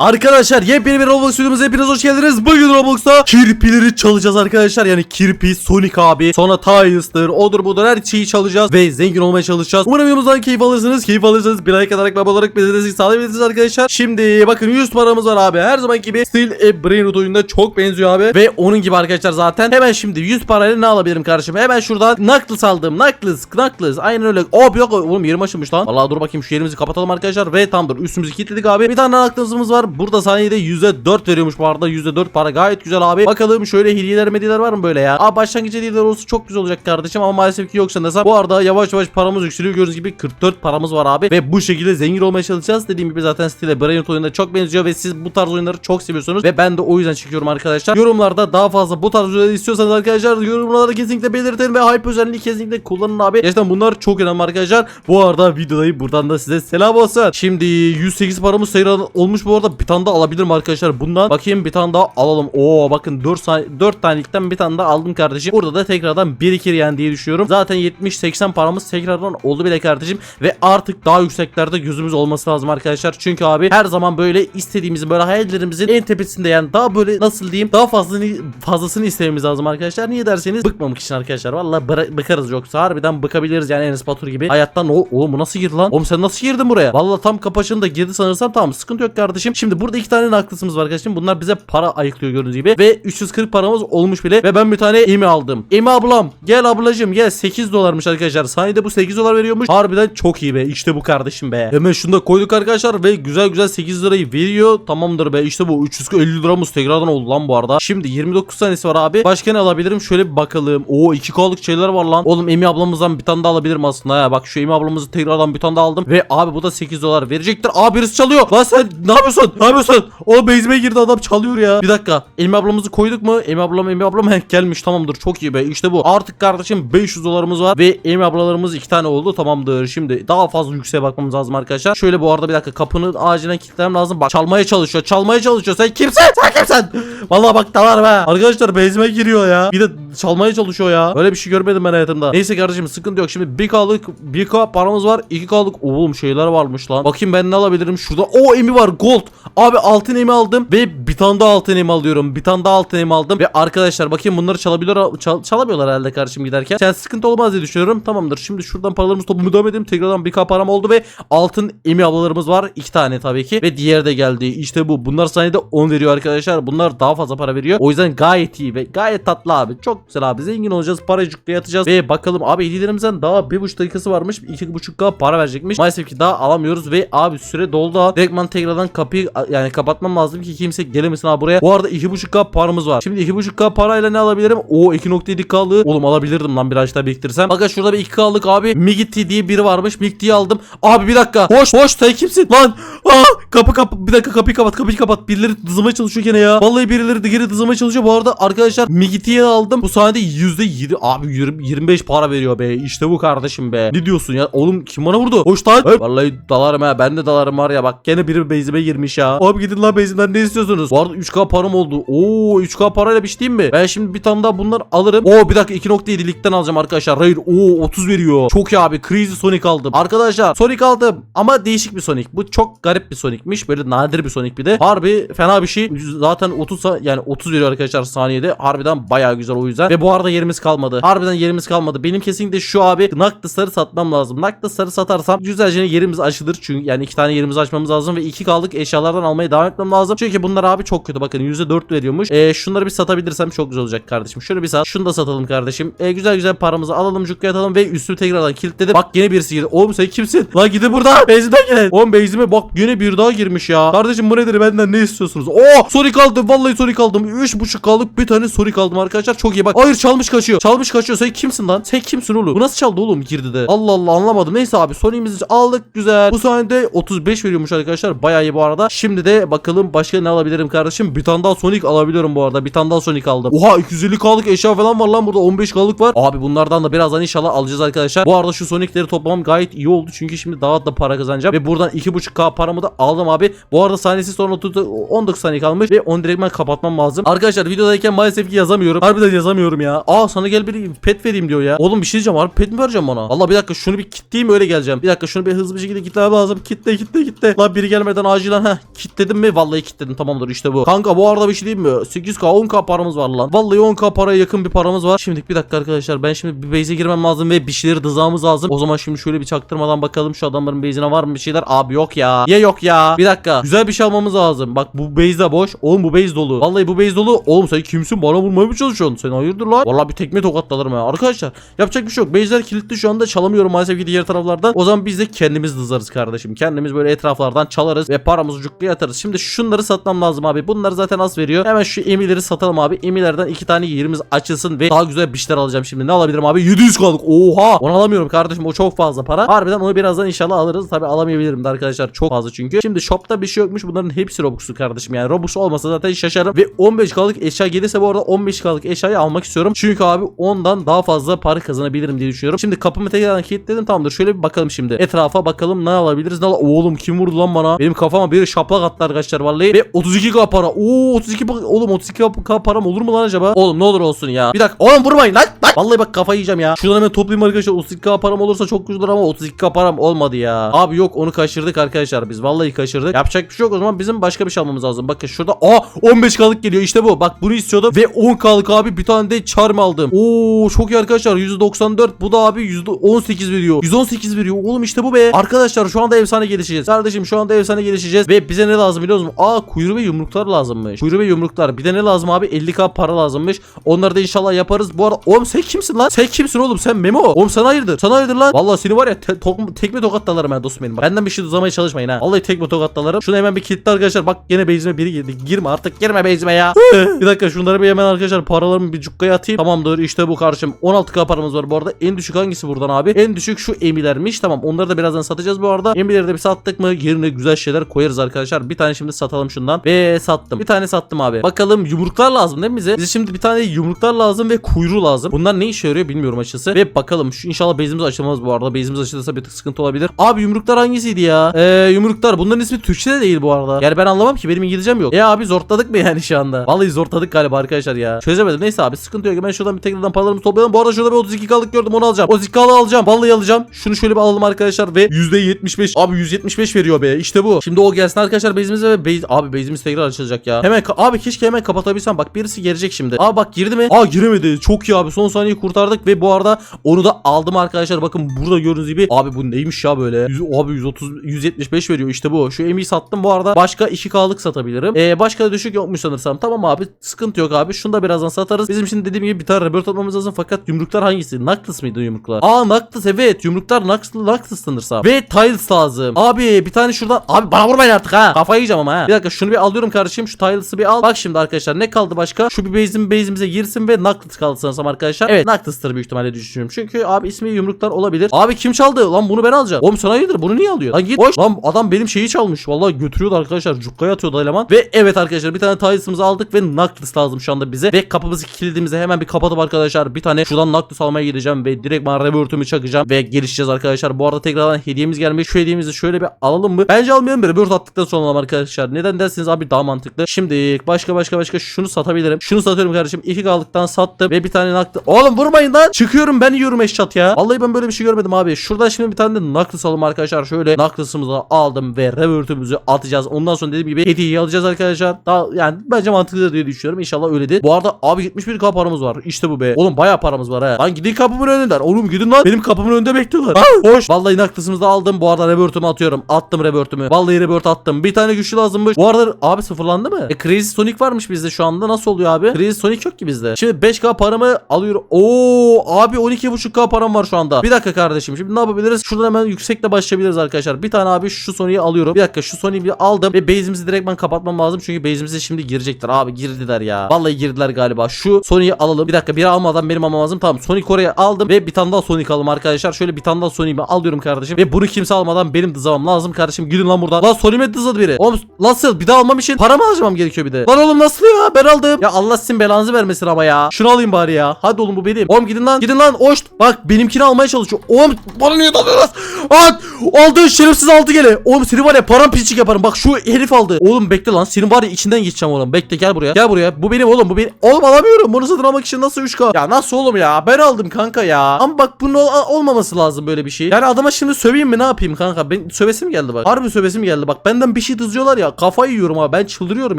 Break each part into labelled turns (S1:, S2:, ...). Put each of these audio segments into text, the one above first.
S1: Arkadaşlar yepyeni bir Roblox videomuza hepiniz hoş geldiniz. Bugün Roblox'ta kirpileri çalacağız arkadaşlar. Yani kirpi, Sonic abi, sonra Tyus'tır, odur budur her şeyi çalacağız ve zengin olmaya çalışacağız. Umarım videomuzdan keyif alırsınız. Keyif alırsanız bir like atarak abone olarak bize destek sağlayabilirsiniz arkadaşlar. Şimdi bakın 100 paramız var abi. Her zaman gibi Still a Brain Root oyununda çok benziyor abi. Ve onun gibi arkadaşlar zaten. Hemen şimdi 100 parayla ne alabilirim kardeşim? Hemen şuradan Knuckles aldım. Knuckles, Knuckles. Aynen öyle. Hop yok oğlum yerim açılmış lan. Vallahi dur bakayım şu yerimizi kapatalım arkadaşlar. Ve tamamdır üstümüzü kilitledik abi. Bir tane Knuckles'ımız var. Burada saniyede %4 veriyormuş bu arada. %4 para gayet güzel abi. Bakalım şöyle hediyeler mediyeler var mı böyle ya? Aa başlangıç hediyeler olsa çok güzel olacak kardeşim ama maalesef ki yok sanırsam. Bu arada yavaş yavaş paramız yükseliyor. Gördüğünüz gibi 44 paramız var abi. Ve bu şekilde zengin olmaya çalışacağız. Dediğim gibi zaten stile Brain oyununa çok benziyor ve siz bu tarz oyunları çok seviyorsunuz. Ve ben de o yüzden çekiyorum arkadaşlar. Yorumlarda daha fazla bu tarz oyunları istiyorsanız arkadaşlar yorumlarda kesinlikle belirtin ve hype özelliğini kesinlikle kullanın abi. Gerçekten bunlar çok önemli arkadaşlar. Bu arada videodayı buradan da size selam olsun. Şimdi 108 paramız sayı olmuş bu arada bir tane daha alabilirim arkadaşlar bundan. Bakayım bir tane daha alalım. Oo bakın 4 saniye 4 tanelikten bir tane daha aldım kardeşim. Burada da tekrardan birikir yani diye düşünüyorum. Zaten 70-80 paramız tekrardan oldu bile kardeşim. Ve artık daha yükseklerde gözümüz olması lazım arkadaşlar. Çünkü abi her zaman böyle istediğimizin böyle hayallerimizin en tepesinde yani daha böyle nasıl diyeyim daha fazlasını fazlasını istememiz lazım arkadaşlar. Niye derseniz bıkmamak için arkadaşlar. Bıra- bıkarız yoksa harbiden bıkabiliriz yani Enes Batur gibi. Hayattan o oğlum bu nasıl girdi lan? Oğlum sen nasıl girdin buraya? Vallahi tam kapaşında girdi sanırsam tamam sıkıntı yok kardeşim. Şimdi burada iki tane naklısımız var kardeşim. Bunlar bize para ayıklıyor gördüğünüz gibi. Ve 340 paramız olmuş bile. Ve ben bir tane emi aldım. Emi ablam gel ablacım gel 8 dolarmış arkadaşlar. Saniyede bu 8 dolar veriyormuş. Harbiden çok iyi be. İşte bu kardeşim be. Hemen şunu da koyduk arkadaşlar ve güzel güzel 8 lirayı veriyor. Tamamdır be. İşte bu 350 liramız tekrardan oldu lan bu arada. Şimdi 29 saniyesi var abi. Başka ne alabilirim? Şöyle bir bakalım. Oo 2K'lık şeyler var lan. Oğlum Emi ablamızdan bir tane daha alabilirim aslında ya. Bak şu Emi ablamızı tekrardan bir tane daha aldım. Ve abi bu da 8 dolar verecektir. Abi birisi çalıyor. Lan sen ne yapıyorsun? Ne yapıyorsun? O base'ime girdi adam çalıyor ya. Bir dakika. Emi ablamızı koyduk mu? Emi ablam Emi ablam heh, gelmiş tamamdır. Çok iyi be. İşte bu. Artık kardeşim 500 dolarımız var. Ve Emi ablalarımız 2 tane oldu. Tamamdır. Şimdi daha fazla yükseğe bakmamız lazım arkadaşlar. Şöyle bu arada bir dakika kapını acilen kilitlemem lazım. Bak çalmaya çalışıyor. Çalmaya çalışıyor. Sen kimsin? Sen kimsin? Vallahi bak dalar be. Arkadaşlar base'ime giriyor ya. Bir de çalmaya çalışıyor ya. Öyle bir şey görmedim ben hayatımda. Neyse kardeşim sıkıntı yok. Şimdi 1K'lık 1K paramız var. 2K'lık oğlum şeyler varmış lan. Bakayım ben ne alabilirim şurada. O emi var gold. Abi altın emi aldım ve bir tane daha altın emi alıyorum. Bir tane daha altın emi aldım ve arkadaşlar bakayım bunları çalabiliyor çal, çalamıyorlar herhalde kardeşim giderken. Yani sıkıntı olmaz diye düşünüyorum. Tamamdır. Şimdi şuradan paralarımızı toplamaya devam edelim. Tekrardan 1K param oldu ve altın emi ablalarımız var. iki tane tabii ki ve diğeri de geldi. İşte bu. Bunlar saniyede 10 veriyor arkadaşlar. Bunlar daha fazla para veriyor. O yüzden gayet iyi ve gayet tatlı abi. Çok güzel abi. Zengin olacağız. Paracıkla yatacağız ve bakalım abi hediyelerimizden daha 1.5 dakikası varmış. 2.5K para verecekmiş. Maalesef ki daha alamıyoruz ve abi süre doldu. Direktman tekrardan kapıyı yani kapatmam lazım ki kimse gelemesin abi buraya. Bu arada 2.5K paramız var. Şimdi 2.5K parayla ne alabilirim? O 2.7K'lığı oğlum alabilirdim lan birazcık daha biriktirsem. Bakın şurada bir 2K'lık abi Migiti diye biri varmış. Migiti'yi aldım. Abi bir dakika. Hoş hoş sen kimsin? Lan. Aa, kapı kapı bir dakika kapıyı kapat kapıyı kapat. Birileri dızımaya çalışıyor gene ya. Vallahi birileri de geri dızımaya çalışıyor. Bu arada arkadaşlar Migiti'yi aldım. Bu saniyede %7 abi 20, 25 para veriyor be. İşte bu kardeşim be. Ne diyorsun ya? Oğlum kim bana vurdu? Hoş lan. Vallahi dalarım ha. Ben de dalarım var ya. Bak gene biri base'ime girmiş ya. Abi gidin lan base'imden ne istiyorsunuz? Bu arada 3K param oldu. Oo 3K parayla bir şey diyeyim mi? Ben şimdi bir tane daha bunlar alırım. Oo bir dakika 2.7'likten alacağım arkadaşlar. Hayır oo 30 veriyor. Çok iyi abi. Crazy Sonic aldım. Arkadaşlar Sonic aldım. Ama değişik bir Sonic. Bu çok garip bir Sonic'miş. Böyle nadir bir Sonic bir de. Harbi fena bir şey. Zaten 30 sa- yani 30 veriyor arkadaşlar saniyede. Harbiden bayağı güzel o yüzden. Ve bu arada yerimiz kalmadı. Harbiden yerimiz kalmadı. Benim kesinlikle şu abi Noctis'ları satmam lazım. Noctis'ları satarsam güzelce yerimiz açılır. Çünkü yani iki tane yerimizi açmamız lazım ve iki kaldık eşyalardan almaya devam etmem lazım. Çünkü bunlar abi çok kötü. Bakın %4 veriyormuş. Ee, şunları bir satabilirsem çok güzel olacak kardeşim. Şöyle bir sat. Şunu da satalım kardeşim. Ee, güzel güzel paramızı alalım. Cukka atalım ve üstü tekrardan kilitledim. Bak yine birisi girdi. Oğlum sen kimsin? Lan gidin burada. Base'den gelin. Oğlum base'ime bak yine bir daha girmiş ya. Kardeşim bu nedir benden ne istiyorsunuz? Oo Sonic aldım. Vallahi Sonic aldım. 3.5 kaldık bir tane Sonic aldım arkadaşlar. Çok iyi bak. Hayır çalmış kaçıyor. Çalmış kaçıyor. Sen kimsin lan? Sen kimsin oğlum? Bu nasıl çaldı oğlum girdi de? Allah Allah anlamadım. Neyse abi Sonic'imizi aldık güzel. Bu sayede 35 veriyormuş arkadaşlar. Bayağı iyi bu arada. Şimdi de bakalım başka ne alabilirim kardeşim. Bir tane daha Sonic alabiliyorum bu arada. Bir tane daha Sonic aldım. Oha 250k'lık eşya falan var lan burada. 15k'lık var. Abi bunlardan da birazdan inşallah alacağız arkadaşlar. Bu arada şu Sonic'leri toplamam gayet iyi oldu. Çünkü şimdi daha da para kazanacağım. Ve buradan 2.5k paramı da aldım abi. Bu arada saniyesi sonra tuttu 19 saniye kalmış. Ve onu direkt ben kapatmam lazım. Arkadaşlar videodayken maalesef ki yazamıyorum. Harbiden yazamıyorum ya. Aa sana gel bir pet vereyim diyor ya. Oğlum bir şey diyeceğim. Harbi pet mi vereceğim bana? Valla bir dakika şunu bir kitleyeyim öyle geleceğim. Bir dakika şunu bir hızlı bir şekilde kitlemem lazım. Kitle kitle kitle. Lan biri gelmeden acilen heh. Kitledim mi? Vallahi kitledim. Tamamdır işte bu. Kanka bu arada bir şey diyeyim mi? 8k 10k paramız var lan. Vallahi 10k paraya yakın bir paramız var. Şimdi bir dakika arkadaşlar. Ben şimdi bir base'e girmem lazım ve bir şeyleri dızağımız lazım. O zaman şimdi şöyle bir çaktırmadan bakalım şu adamların base'ine var mı bir şeyler. Abi yok ya. Ya yok ya. Bir dakika. Güzel bir şey almamız lazım. Bak bu base de boş. Oğlum bu base dolu. Vallahi bu base dolu. Oğlum sen kimsin? Bana vurmaya mı çalışıyorsun? Sen hayırdır lan? Vallahi bir tekme tokatlanırım ya. Arkadaşlar yapacak bir şey yok. Base'ler kilitli şu anda çalamıyorum maalesef ki diğer taraflardan. O zaman biz de kendimiz dızarız kardeşim. Kendimiz böyle etraflardan çalarız ve paramızı cukluya atarız. Şimdi şunları satmam lazım abi. Bunları zaten az veriyor. Hemen şu emileri satalım abi. Emilerden iki tane yerimiz açılsın ve daha güzel bir alacağım şimdi. Ne alabilirim abi? 700 kaldık. Oha! Onu alamıyorum kardeşim. O çok fazla para. Harbiden onu birazdan inşallah alırız. Tabi alamayabilirim de arkadaşlar. Çok fazla çünkü. Şimdi shopta bir şey yokmuş. Bunların hepsi Robux'u kardeşim. Yani Robux olmasa zaten şaşarım. Ve 15K'lık eşya gelirse bu arada 15K'lık eşyayı almak istiyorum. Çünkü abi ondan daha fazla para kazanabilirim diye düşünüyorum. Şimdi kapımı tekrardan kilitledim. Tamamdır. Şöyle bir bakalım şimdi. Etrafa bakalım ne alabiliriz. Ne al Oğlum kim vurdu lan bana? Benim kafama biri şaplak attı arkadaşlar vallahi. Ve 32K para. Oo 32 pa- oğlum 32K param olur mu lan acaba? Oğlum ne olur olsun ya. Bir dakika. Oğlum vurmayın lan. lan. Vallahi bak kafayı yiyeceğim ya. Şuradan hemen toplayayım arkadaşlar. 32K param olursa çok güzel ama 32K param olmadı ya. Abi yok onu kaçırdık arkadaşlar biz. Vallahi kaçırdık. Yapacak bir şey yok o zaman bizim başka bir şey almamız lazım. Bakın şurada. Aa 15K'lık geliyor işte bu. Bak bunu istiyordum. Ve 10K'lık abi bir tane de charm aldım. Oo çok iyi arkadaşlar. %94. Bu da abi %18 veriyor. 118 veriyor. Oğlum işte bu be. Arkadaşlar şu anda efsane gelişeceğiz. Kardeşim şu anda efsane gelişeceğiz. Ve bize ne lazım biliyor musun? Aa kuyruğu ve yumruklar lazımmış. Kuyruğu ve yumruklar. Bir de ne lazım abi? 50k para lazımmış. Onları da inşallah yaparız. Bu arada oğlum sen kimsin lan? Sen kimsin oğlum? Sen Memo. Oğlum sana hayırdır? Sana hayırdır lan? Vallahi seni var ya te- tok- tekme tokat dalarım ha dostum benim. Bak. Benden bir şey uzamaya çalışmayın ha. Vallahi tekme tokat dalarım. Şunu hemen bir kilitle arkadaşlar. Bak gene base'ime biri girdi. Girme artık girme base'ime ya. bir dakika şunları bir hemen arkadaşlar paralarımı bir cukkaya atayım. Tamamdır işte bu karşım. 16k paramız var bu arada. En düşük hangisi buradan abi? En düşük şu emilermiş. Tamam onları da birazdan satacağız bu arada. Emileri de bir sattık mı yerine güzel şeyler koyarız arkadaşlar. Bir tane şimdi satalım şundan. Ve sattım. Bir tane sattım abi. Bakalım yumruklar lazım değil mi bize? Bize şimdi bir tane yumruklar lazım ve kuyruğu lazım. Bunlar ne işe yarıyor bilmiyorum açıkçası. Ve bakalım şu inşallah base'imiz açılmaz bu arada. Base'imiz açılırsa bir tık sıkıntı olabilir. Abi yumruklar hangisiydi ya? Eee yumruklar. Bunların ismi Türkçe'de değil bu arada. Yani ben anlamam ki benim İngilizcem yok. E abi zortladık mı yani şu anda? Vallahi zortladık galiba arkadaşlar ya. Çözemedim. Neyse abi sıkıntı yok. Ben şuradan bir tekrardan paralarımızı toplayalım. Bu arada şurada bir 32 kalık gördüm onu alacağım. 32 kalığı alacağım. Vallahi alacağım. Şunu şöyle bir alalım arkadaşlar ve %75. Abi 175 veriyor be. İşte bu. Şimdi o gelsin arkadaşlar base'imize ve base... Abi base'imiz tekrar açılacak ya. Hemen abi keşke hemen kapatabilsem. Bak birisi gelecek şimdi. Aa bak girdi mi? Aa giremedi. Çok iyi abi. Son saniyeyi kurtardık ve bu arada onu da aldım arkadaşlar. Bakın burada gördüğünüz gibi. Abi bu neymiş ya böyle? Yüz- abi 130 175 veriyor işte bu. Şu emiyi sattım bu arada. Başka 2K'lık satabilirim. Ee, başka da düşük yokmuş sanırsam. Tamam abi sıkıntı yok abi. Şunu da birazdan satarız. Bizim şimdi dediğim gibi bir tane rebirth atmamız lazım fakat yumruklar hangisi? Knuckles mıydı yumruklar? Aa Knuckles evet. Yumruklar Knuckles, Knuckles sanırsam. Ve Tiles lazım. Abi bir tane şuradan. Abi bana vurmayın artık ha. Kafayı yiyeceğim ama ha. Bir dakika şunu bir alıyorum kardeşim. Şu Tiles'ı bir al. Bak şimdi arkadaşlar ne kaldı başka? Şu bir base'im base'imize girsin ve Knuckles kaldı sanırsam arkadaşlar. Evet Knuckles'tır büyük ihtimalle düşünüyorum. Çünkü abi ismi yumruklar olabilir. Abi kim çaldı? Lan bunu ben alacağım. Oğlum sana hayırdır? Bunu niye alıyor? Lan git. Boş. Lan adam benim şeyi çalmış. Vallahi götürüyordu arkadaşlar. Cukkaya atıyordu eleman. Ve evet arkadaşlar bir tane Tiles'ımızı aldık ve Knuckles lazım şu anda bize. Ve kapımızı kilidimizi hemen bir kapatıp arkadaşlar. Bir tane şuradan Knuckles almaya gideceğim ve direkt bana revert'ümü çakacağım ve gelişeceğiz arkadaşlar. Bu arada tekrardan hediyemiz gelmiş. Şu hediyemizi şöyle bir alalım mı? Bence almayalım bir revert attıktan sonra alalım arkadaşlar. Neden derseniz abi daha mantıklı. Şimdi başka başka başka şunu satabilirim. Şunu satıyorum kardeşim. İki kaldıktan sattım ve bir tane Knuckles. Oğlum vurmayın lan. Çıkıyorum ben yiyorum eşat ya. Vallahi ben böyle bir şey görmedim abi. Şuradan şimdi bir tane de Knuckles alalım arkadaşlar. Şöyle Knuckles'ımızı aldım ve revert'ümüzü atacağız. Ondan sonra dediğim gibi hediyeyi alacağız arkadaşlar. Daha yani bence mantıklı diye düşünüyorum. İnşallah öyledir. Bu arada abi 71k paramız var. İşte bu be. Oğlum bayağı paramız var ha. Lan gidin kapımın önünden. Oğlum gidin lan. Benim kapımın önünde bekliyorlar. Ha, hoş. Vallahi Knuckles'ımızı da aldım. Bu arada revert'ümü atıyorum. Attım revert'ümü. Vallahi revert attım. Bir tane güçlü lazımmış. Bu arada abi sıfırlandı mı? E Crazy Sonic varmış bizde şu anda. Nasıl oluyor abi? Crazy Sonic yok ki bizde. Şimdi 5k paramı alıyorum. Oo abi 12.5k param var şu anda. Bir dakika kardeşim. Şimdi ne yapabiliriz? Şuradan hemen yüksekle başlayabiliriz arkadaşlar. Bir tane abi şu Sonic'i alıyorum. Bir dakika şu Sonic'i bir aldım ve base'imizi direkt ben kapatmam lazım. Çünkü base'imize şimdi girecekler. Abi girdiler ya. Vallahi girdiler galiba. Şu Sonic'i alalım. Bir dakika biri almadan benim almam lazım. Tamam Sonic oraya aldım ve bir tane daha Sonic alalım arkadaşlar. Şöyle bir tane daha Sonic'i alıyorum kardeşim. Ve bunu kimse almadan benim dızamam lazım kardeşim. Gidin lan buradan. Lan Sonic'e dızadı biri. Oğlum nasıl? Bir daha almam için para mı harcamam gerekiyor bir de? Lan oğlum nasıl ya? Ben aldım. Ya Allah sizin belanızı vermesin ama ya. Şunu alayım bari ya. Hadi oğlum bu benim. Oğlum gidin lan. Gidin lan. Oş. Bak benimkini almaya çalışıyor. Oğlum bana niye dalıyorsunuz? At. Aldı şerefsiz aldı gele. Oğlum seni var ya paramparçık yaparım. Bak şu herif aldı. Oğlum bekle lan. Senin var ya içinden geçeceğim oğlum. Bekle gel buraya. Gel buraya. Bu benim oğlum. Bu benim. Oğlum alamıyorum. Bunu satın almak için nasıl 3K? Ya nasıl oğlum ya? Ben aldım kanka ya. Ama bak bunun ol- olmaması lazım böyle bir şey. Yani adama şimdi söveyim mi ne yapayım kanka? Ben sövesim geldi bak. Harbi sövesim geldi bak. Benden bir şey dızıyorlar ya. Kafayı yiyorum abi. Ben çıldırıyorum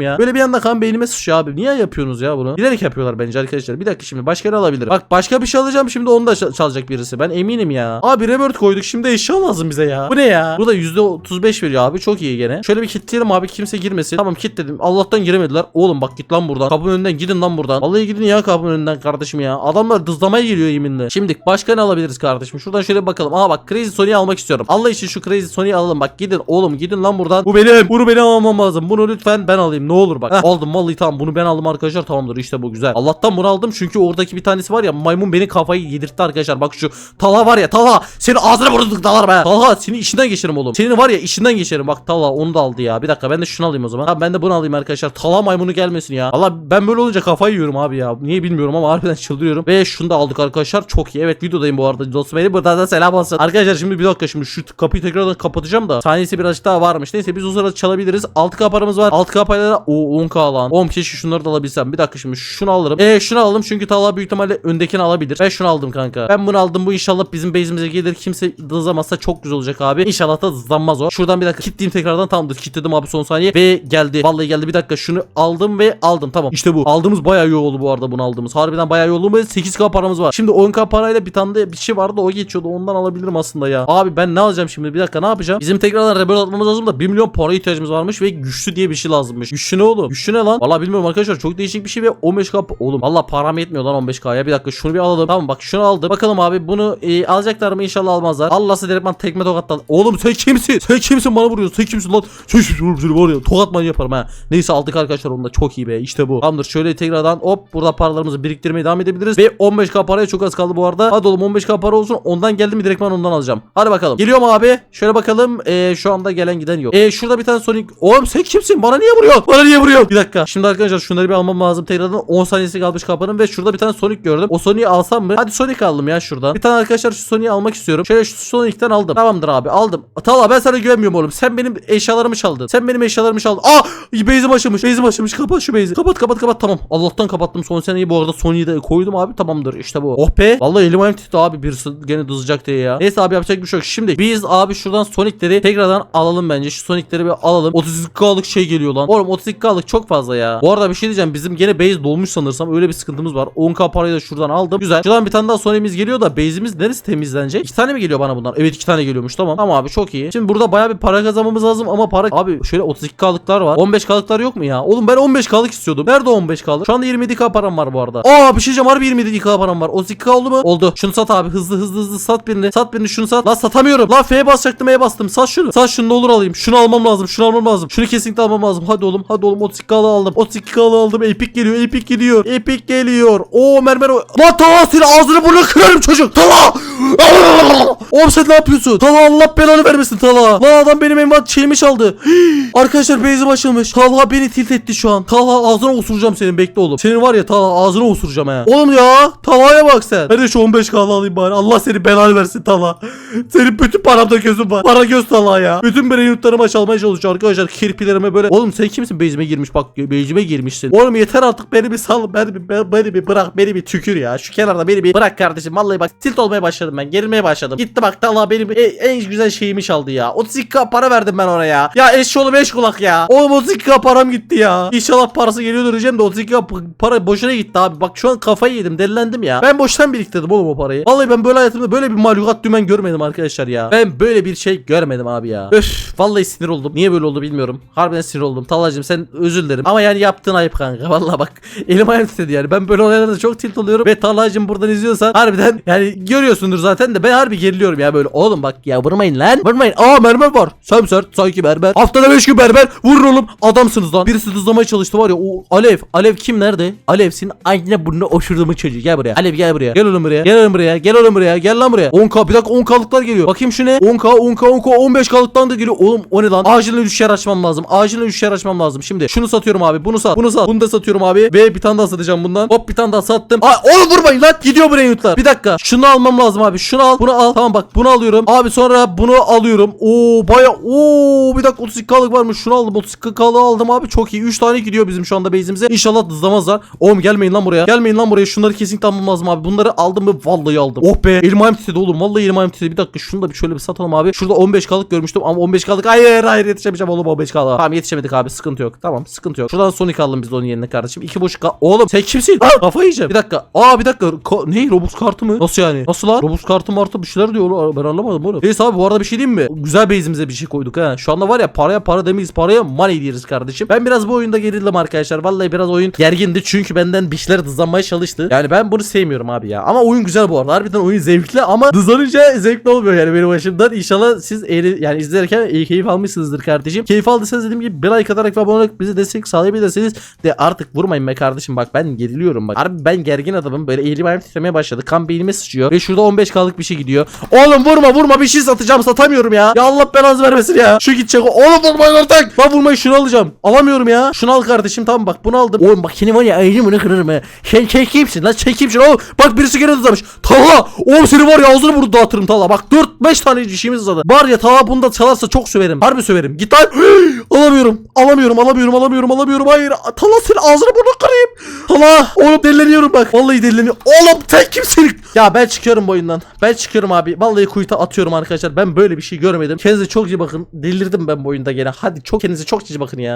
S1: ya. Böyle bir anda kan beynime sıçıyor abi. Niye yapıyorsunuz ya bunu? Bilerek yapıyorlar bence arkadaşlar. Bir dakika şimdi başka ne alabilirim? Bak başka bir şey alacağım şimdi onu da çal- çalacak birisi. Ben eminim ya. Abi revert koyduk şimdi eşya lazım bize ya. Bu ne ya? Bu da %35 veriyor abi. Çok iyi gene. Şöyle bir kilitleyelim abi kimse girmesin. Tamam kilitledim. Allah'tan giremediler. Oğlum bak git lan buradan. Kapının önünden gidin lan buradan. Vallahi gidin ya kapının önünden kardeşim ya. Adamlar dızlamaya geliyor yeminle. Şimdi başka ne alabiliriz kardeşim? Şuradan şöyle bakalım. Aa bak Crazy Sony'yi almak istiyorum. Allah için şu Crazy Sony'yi alalım. Bak gidin oğlum gidin lan buradan. Bu benim. Bunu benim almam lazım. Bunu lütfen ben alayım. Ne olur bak. Heh, aldım vallahi tamam. Bunu ben aldım arkadaşlar. Tamamdır işte bu güzel. Allah'tan bunu aldım çünkü oradaki bir tanesi var ya maymun beni kafayı yedirtti arkadaşlar. Bak şu Tala var ya Tala. Seni ağzına vurduk dalar be. Tala seni işinden geçirim oğlum. Senin var ya işinden geçerim. Bak Tala onu da aldı ya. Bir dakika ben de şunu alayım o zaman. Ha ben de bunu alayım arkadaşlar. Tala maymunu gelmesin ya. Valla ben böyle olunca kafayı yiyorum abi ya. Niye bilmiyorum ama harbiden çıldırıyorum. Ve şunu da aldık arkadaşlar. Çok iyi. Evet videodayım bu arada. Dostum beni buradan da selam olsun. Arkadaşlar şimdi bir dakika şimdi şu kapıyı tekrardan kapatacağım da. Saniyesi birazcık daha varmış. Neyse biz o sırada çalabiliriz. 6K paramız var. 6K paralara o 10K lan. 10 keşke şunları da alabilsem. Bir dakika şimdi şunu alırım. E şunu alalım çünkü Talha büyük ihtimalle öndekini alabilir. Ben şunu aldım kanka. Ben bunu aldım. Bu inşallah bizim base'imize gelir. Kimse dızlamazsa çok güzel olacak abi. İnşallah da dızlanmaz o. Şuradan bir dakika kilitleyeyim tekrardan. Tamamdır. Kilitledim abi son saniye. Ve geldi. Vallahi geldi. Bir dakika şunu aldım ve aldım. Tamam. İşte bu. Aldığımız bayağı iyi oldu bu arada bunu aldığımız. Harbiden bayağı iyi oldu. Ve 8K paramız var. Şimdi 10K parayla bir tane de bir şey vardı. O geçiyordu. Ondan alabilirim aslında ya. Abi ben ne alacağım şimdi? Bir dakika ne yapacağım? Bizim tekrardan rebel atmamız lazım da 1 milyon para ihtiyacımız varmış ve güçlü diye bir şey lazımmış. Güçlü ne oğlum? Güçlü ne lan? Vallahi bilmiyorum arkadaşlar. Çok değişik bir şey ve 15K oğlum. Valla param yetmiyor lan 15K'ya. Bir dakika şunu bir alalım. Tamam bak şunu aldım. Bakalım abi bunu e, alacaklar mı? İnşallah almazlar. Allah'sı direkt ben tekme tokatla. Oğlum sen kimsin? Sen kimsin bana vuruyorsun? Sen kimsin lan? Sen kimsin oğlum seni var ya. Tokat manyağı yaparım ha. Neyse aldık arkadaşlar onu da çok iyi be. İşte bu. Tamamdır şöyle tekrardan hop burada paralarımızı biriktirmeye devam edebiliriz. Ve 15K paraya çok az kaldı bu arada. Hadi oğlum 15K para olsun. Ondan geldi mi direkt ben ondan alacağım. Hadi bakalım. Geliyor mu abi? Şöyle bakalım. E, şu anda gelen giden yok. E, şurada bir tane Sonic. Oğlum sen kimsin? Bana niye vuruyorsun? Bana niye vuruyorsun? Bir dakika. Şimdi arkadaşlar şunları bir almam lazım. Tekrardan 10 saniyesi kalmış kapının ve şurada bir tane Sonic gördüm. O Sonic'i alsam mı? Hadi Sonic aldım ya şurada. Bir tane arkadaşlar şu Sonic'i almak istiyorum. Şöyle şu Sonic'ten aldım. Tamamdır abi aldım. Tala ben sana güvenmiyorum oğlum. Sen benim eşyalarımı çaldın. Sen benim eşyalarımı çaldın. Aa! Base'im açılmış. Base'im açılmış. Kapat şu base'i. Kapat kapat kapat. Tamam. Allah'tan kapattım. Son seneyi bu arada Sonic'i de koydum abi. Tamamdır. İşte bu. Oh be. Vallahi elim ayağım titredi abi. Birisi gene dızacak diye ya. Neyse abi yapacak bir şey yok. Şimdi biz abi şuradan Sonic'leri tekrardan alalım bence. Şu Sonic'leri bir alalım. 32K'lık şey geliyor lan. Oğlum 32K'lık çok fazla ya. Bu arada bir şey diyeceğim. Bizim gene base dolmuş sanırsam. Öyle bir sıkıntımız var. 10K parayı da şuradan aldım. Güzel. Şuradan bir tane daha Sonic'imiz geliyor da base'imiz neresi temizlenecek? İki tane mi geliyor bana bundan? Evet iki tane geliyormuş. Tamam. Tamam abi çok iyi. Şimdi burada bayağı bir para kazanmamız lazım ama para abi şöyle 32K'lıklar var. 15K'lıklar yok mu ya? Oğlum ben 15K'lık istiyordum. Nerede 15K'lık? Şu anda 27K param var bu arada. Aa bir şey diyeceğim. Harbi 27K param var. 32K oldu mu? Oldu. Şunu sat abi. Hızlı hızlı hızlı sat birini. Sat birini şunu sat. Lan satamıyorum. Lan F'ye basacaktım E'ye bastım. Sat şunu. Sat şunu ne olur alayım. Şunu almam lazım. Şunu almam lazım. Şunu kesinlikle almam lazım. Hadi oğlum. Hadi oğlum 32K'lı aldım. 32K'lı aldım. Epic geliyor. Epic geliyor. Epic geliyor. Oo mermer o. Lan Tala seni ağzını burnunu kırarım çocuk. Tala. Oğlum sen ne yapıyorsun? Tala Allah belanı vermesin Tala. Lan adam benim envat şeyimi çaldı. Arkadaşlar base'im açılmış. Talha beni tilt etti şu an. Talha ağzına osuracağım senin bekle oğlum. Senin var ya Talha ağzına osuracağım ha. Oğlum ya Talha'ya bak sen. Hadi şu 15 kahla alayım bari. Allah seni belanı versin Talha. Senin bütün paramda gözün var. Para göz Talha ya. Bütün beni yurtlarıma çalmaya çalışıyor arkadaşlar. Kirpilerime böyle. Oğlum sen kimsin base'ime girmiş bak base'ime girmişsin. Oğlum yeter artık beni bir sal. Beni bir, beni, beni bir bırak. Beni bir tükür ya. Şu kenarda beni bir bırak kardeşim. Vallahi bak tilt olmaya başladım ben. Gerilmeye başladım. Gitti bak Talha benim en, en güzel şeyimi çaldı ya. 32k para verdim ben oraya. Ya eşşoğlu beş kulak ya. Oğlum 32k param gitti ya. İnşallah parası geliyordur diyeceğim de 32k p- para boşuna gitti abi. Bak şu an kafayı yedim delilendim ya. Ben boştan biriktirdim oğlum o parayı. Vallahi ben böyle hayatımda böyle bir mahlukat dümen görmedim arkadaşlar ya. Ben böyle bir şey görmedim abi ya. Öf vallahi sinir oldum. Niye böyle oldu bilmiyorum. Harbiden sinir oldum. Talacım sen özür dilerim. Ama yani yaptığın ayıp kanka. Vallahi bak elim ayağım titredi yani. Ben böyle olaylarda çok tilt oluyorum. Ve Talacım buradan izliyorsan harbiden yani görüyorsundur zaten de ben harbi geriliyorum ya böyle. Oğlum bak ya vurmayın lan. Vurmayın. Aa mermer var. Sen sert sanki berber. Haftada 5 gün berber. Vurun oğlum. Adamsınız lan. Birisi hızlamaya çalıştı var ya. O Alev. Alev kim nerede? Alev senin aynı burnuna oşurduğumu çocuğu. Gel buraya. Alev gel buraya. Gel oğlum buraya. Gel oğlum buraya. Gel oğlum buraya. Gel lan buraya. 10k bir dakika 10k'lıklar geliyor. Bakayım şu ne? 10k 10k 10k 15k'lıktan da geliyor. Oğlum o ne lan? Acilen 3 yer açmam lazım. Acilen 3 yer yer açmam lazım. Şimdi şunu satıyorum abi. Bunu sat. Bunu sat. Bunu da satıyorum abi. Ve bir tane daha satacağım bundan. Hop bir tane daha sattım. Aa oğlum vurmayın lan. Gidiyor buraya yutlar. Bir dakika. Şunu almam lazım abi. Şunu al. Bunu al. Tamam bak bunu alıyorum. Abi sonra bunu alıyorum. Oo baya oo bir dakika 32K'lık varmış. Şunu aldım. 32K'lığı aldım abi. Çok iyi. 3 tane gidiyor bizim şu anda base'imize. İnşallah hızlamazlar. Oğlum gelmeyin lan buraya. Gelmeyin lan buraya. Şunları kesinlikle almam lazım abi. Bunları aldım mı? Vallahi aldım. Oh be. Elim ayağım titredi oğlum. Vallahi elim ayağım titredi. Bir dakika şunu da bir şöyle bir satalım abi. Şurada 15K'lık görmüştüm ama 15K'lık. Hayır hayır yetişemeyeceğim oğlum 15K'lığa. Tamam yetişemedik abi. Sıkıntı yok. Tamam sıkıntı yok. Şuradan Sonic aldım biz onun yerine kardeşim. 2.5K. Oğlum sen kimsin? Aa, kafayı yiyeceğim. Bir dakika. Aa bir dakika. Ko- ne? Robux kartı mı? Nasıl yani? Nasıl lan? Robux kartı martı bir şeyler diyor. Ben anlamadım oğlum. Neyse abi bu arada bir şey diyeyim mi? Güzel base'imize bir şey koyduk ha. Şu anda var ya paraya para demeyiz. Paraya money diyeriz kardeşim. Ben biraz bu oyunda gerildim arkadaşlar. Vallahi biraz oyun gergindi. Çünkü benden bir şeyler hızlanmaya çalıştı. Yani ben bunu sevmiyorum abi ya. Ama oyun güzel bu arada. Harbiden oyun zevkli ama hızlanınca zevkli olmuyor yani benim başımdan. İnşallah siz eğri, yani izlerken iyi keyif almışsınızdır kardeşim. Keyif aldıysanız dediğim gibi bir like atarak ve abone olarak bize destek sağlayabilirsiniz. De artık vurmayın be kardeşim bak ben geriliyorum bak. Harbi ben gergin adamım. Böyle elim ayağım titremeye başladı. Kan beynime sıçıyor. Ve şurada 15k'lık bir şey gidiyor. Oğlum vurma vurma bir şey satacağım satamıyorum ya. Ya Allah belanızı vermesin ya. Şu gidecek. Oğlum vurmayın artık. Ben vurmayı şunu alacağım. Alamıyorum ya. Şunu al kardeşim tamam bak bunu aldım. Oğlum bak seni var ya ayrı bunu kırarım ha. Sen çekimsin lan çekimsin. Oğlum bak birisi gene uzamış. Talha. Oğlum seni var ya ağzını burada dağıtırım Talha. Bak 4-5 tane dişimiz uzadı. Var ya Talha bunu da çalarsa çok söverim. Harbi söverim. Git lan. alamıyorum. Alamıyorum alamıyorum alamıyorum alamıyorum. Hayır. Talha senin ağzını bunu kırayım. Talha. Oğlum deliriyorum bak. Vallahi deliriyorum. Oğlum sen kimsin? Ya ben çıkıyorum bu oyundan. Ben çıkıyorum abi. Vallahi kuyuta atıyorum arkadaşlar. Ben böyle bir şey görmedim. Kendinize çok iyi bakın. Delirdim ben bu oyunda gene. Hadi çok kendinize çok iyi bakın ya.